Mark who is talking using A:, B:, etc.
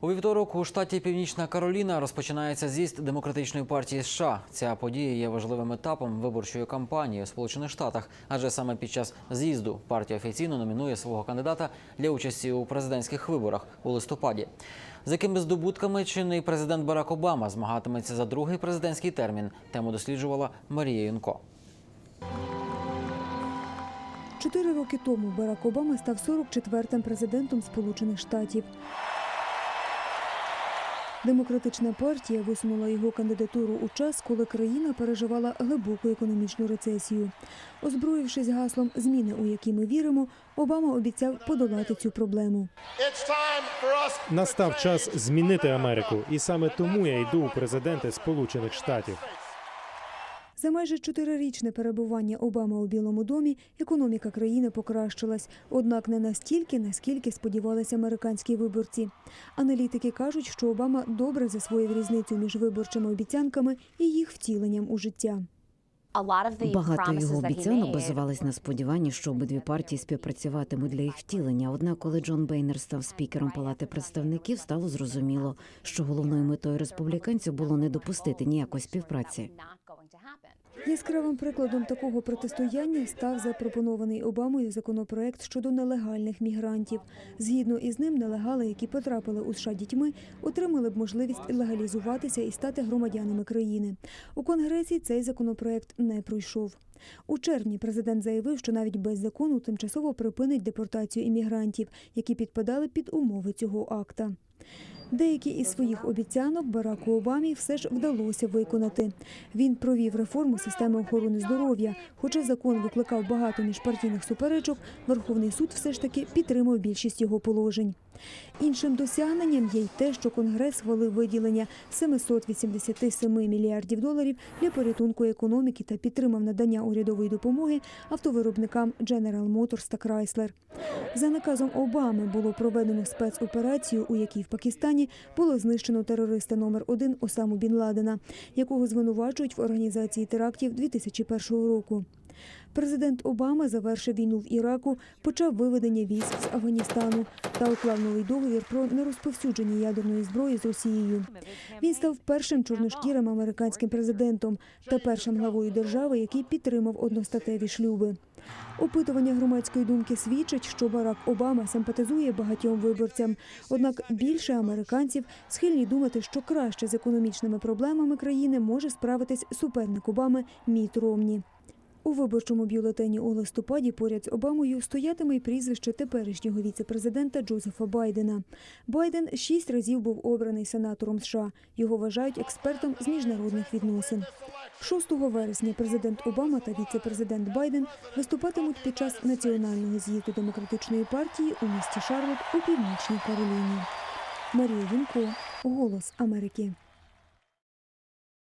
A: У вівторок у штаті Північна Кароліна розпочинається з'їзд демократичної партії США. Ця подія є важливим етапом виборчої кампанії у Сполучених Штатах, адже саме під час з'їзду партія офіційно номінує свого кандидата для участі у президентських виборах у листопаді. З якими здобутками чинний президент Барак Обама змагатиметься за другий президентський термін. Тему досліджувала Марія Юнко.
B: Чотири роки тому Барак Обама став 44-м президентом Сполучених Штатів. Демократична партія висунула його кандидатуру у час, коли країна переживала глибоку економічну рецесію. Озброївшись гаслом зміни, у які ми віримо, Обама обіцяв подолати цю проблему.
C: Настав час змінити Америку, і саме тому я йду у президенти Сполучених Штатів.
B: За майже чотирирічне перебування Обами у Білому домі економіка країни покращилась, однак не настільки, наскільки сподівалися американські виборці. Аналітики кажуть, що Обама добре засвоїв різницю між виборчими обіцянками і їх втіленням у життя.
D: Багато його обіцянок базувались на сподіванні, що обидві партії співпрацюватимуть для їх втілення. Однак, коли Джон Бейнер став спікером Палати представників, стало зрозуміло, що головною метою республіканців було не допустити ніякої співпраці.
B: Яскравим прикладом такого протистояння став запропонований Обамою законопроект щодо нелегальних мігрантів. Згідно із ним, нелегали, які потрапили у США дітьми, отримали б можливість легалізуватися і стати громадянами країни. У Конгресі цей законопроект не пройшов. У червні президент заявив, що навіть без закону тимчасово припинить депортацію іммігрантів, які підпадали під умови цього акта. Деякі із своїх обіцянок Бараку Обамі все ж вдалося виконати. Він провів реформу системи охорони здоров'я. Хоча закон викликав багато міжпартійних суперечок, Верховний суд все ж таки підтримав більшість його положень. Іншим досягненням є й те, що Конгрес схвалив виділення 787 мільярдів доларів для порятунку економіки та підтримав надання урядової допомоги автовиробникам General Motors та Chrysler. За наказом Обами було проведено спецоперацію, у якій в Пакистані було знищено терориста номер один Осаму Бін Ладена, якого звинувачують в організації терактів 2001 року. Президент Обама завершив війну в Іраку, почав виведення військ з Афганістану та уклав новий договір про нерозповсюдження ядерної зброї з Росією. Він став першим чорношкірим американським президентом та першим главою держави, який підтримав одностатеві шлюби. Опитування громадської думки свідчать, що Барак Обама симпатизує багатьом виборцям. Однак більше американців схильні думати, що краще з економічними проблемами країни може справитись суперник Обами Міт Ромні. У виборчому бюлетені у листопаді поряд з Обамою стоятиме й прізвище теперішнього віцепрезидента Джозефа Байдена. Байден шість разів був обраний сенатором США. Його вважають експертом з міжнародних відносин. 6 вересня президент Обама та віцепрезидент Байден виступатимуть під час національного з'їзду демократичної партії у місті Шарлот у північній Кароліні. Марія Вінко, Голос Америки.